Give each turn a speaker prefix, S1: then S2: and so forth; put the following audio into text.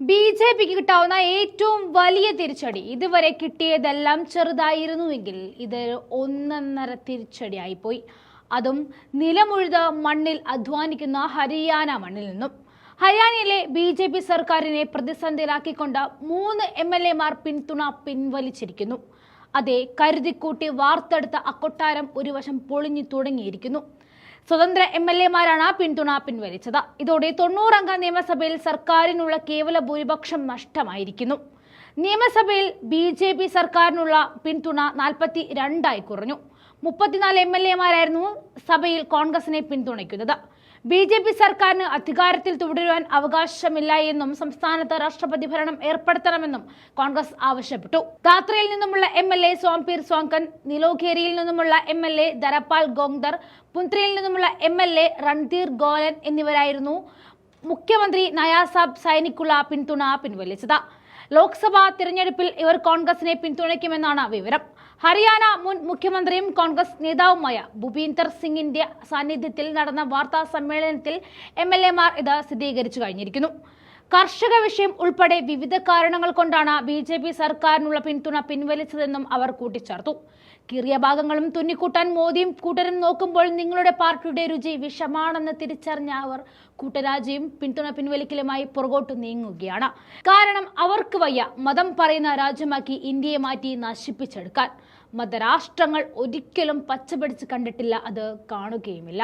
S1: B J പിക്ക് കിട്ടാവുന്ന ഏറ്റവും വലിയ തിരിച്ചടി. ഇതുവരെ കിട്ടിയതെല്ലാം ചെറുതായിരുന്നുവെങ്കിൽ ഇത് ഒന്നൊന്നര തിരിച്ചടിയായിപ്പോയി അതും നിലമുഴുത മണ്ണിൽ അധ്വാനിക്കുന്ന ഹരിയാന മണ്ണിൽ നിന്നും. ഹരിയാനയിലെ ബി ജെ പി സർക്കാരിനെ പ്രതിസന്ധിയിലാക്കിക്കൊണ്ട് മൂന്ന് എം എൽ എമാർ പിന്തുണ പിൻവലിച്ചിരിക്കുന്നു. അതെ കരുതിക്കൂട്ടി വാർത്തെടുത്ത അക്കൊട്ടാരം ഒരു വശം പൊളിഞ്ഞു തുടങ്ങിയിരിക്കുന്നു. സ്വതന്ത്ര എം എൽ എമാരാണ് പിന്തുണ പിൻവലിച്ചത്. ഇതോടെ തൊണ്ണൂറംഗ നിയമസഭയിൽ സർക്കാരിനുള്ള കേവല ഭൂരിപക്ഷം നഷ്ടമായിരിക്കുന്നു. നിയമസഭയിൽ ബി സർക്കാരിനുള്ള പിന്തുണ നാൽപ്പത്തി രണ്ടായി കുറഞ്ഞു. മുപ്പത്തിനാല് എം എൽ എമാരായിരുന്നു സഭയിൽ കോൺഗ്രസിനെ പിന്തുണയ്ക്കുന്നത്. ബി ജെ പി സർക്കാരിന് അധികാരത്തിൽ തുടരുവാൻ അവകാശമില്ല എന്നും സംസ്ഥാനത്ത് രാഷ്ട്രപതി ഭരണം ഏർപ്പെടുത്തണമെന്നും കോൺഗ്രസ് ആവശ്യപ്പെട്ടു. ധാത്രയിൽ നിന്നുമുള്ള M L A Sombir Sangwan നിലോഖേരിയിൽ നിന്നുമുള്ള M L A Dharampal Gonder പുന്ത്രിയിൽ നിന്നുമുള്ള M L A Randhir Golen എന്നിവരായിരുന്നു മുഖ്യമന്ത്രി നയാസാബ് സൈനിക്കുള്ള പിന്തുണ പിൻവലിച്ചത്. ലോക്സഭാ തിരഞ്ഞെടുപ്പിൽ ഇവർ കോൺഗ്രസിനെ പിന്തുണയ്ക്കുമെന്നാണ് വിവരം. ഹരിയാന മുൻ മുഖ്യമന്ത്രിയും കോൺഗ്രസ് നേതാവുമായ ഭൂപീന്ദർ സിംഗിന്റെ സാന്നിധ്യത്തിൽ നടന്ന വാർത്താ സമ്മേളനത്തിൽ എം എൽ എമാർ ഇത് സ്ഥിരീകരിച്ചു കഴിഞ്ഞിരിക്കുന്നു. കർഷക വിഷയം ഉൾപ്പെടെ വിവിധ കാരണങ്ങൾ കൊണ്ടാണ് ബി ജെ പി സർക്കാരിനുള്ള പിന്തുണ പിൻവലിച്ചതെന്നും അവർ കൂട്ടിച്ചേർത്തു. കീറിയ ഭാഗങ്ങളും തുന്നിക്കൂട്ടാൻ മോദിയും കൂട്ടരും നോക്കുമ്പോൾ നിങ്ങളുടെ പാർട്ടിയുടെ രുചി വിഷമാണെന്ന് തിരിച്ചറിഞ്ഞ അവർ കൂട്ടരാജിയും പിന്തുണ പിൻവലിക്കലുമായി പുറകോട്ട് നീങ്ങുകയാണ്. കാരണം അവർക്ക് വയ്യ മതം പറയുന്ന രാജ്യമാക്കി ഇന്ത്യയെ മാറ്റി നശിപ്പിച്ചെടുക്കാൻ. മതരാഷ്ട്രങ്ങൾ ഒരിക്കലും പച്ചപിടിച്ച് കണ്ടിട്ടില്ല അത് കാണുകയുമില്ല.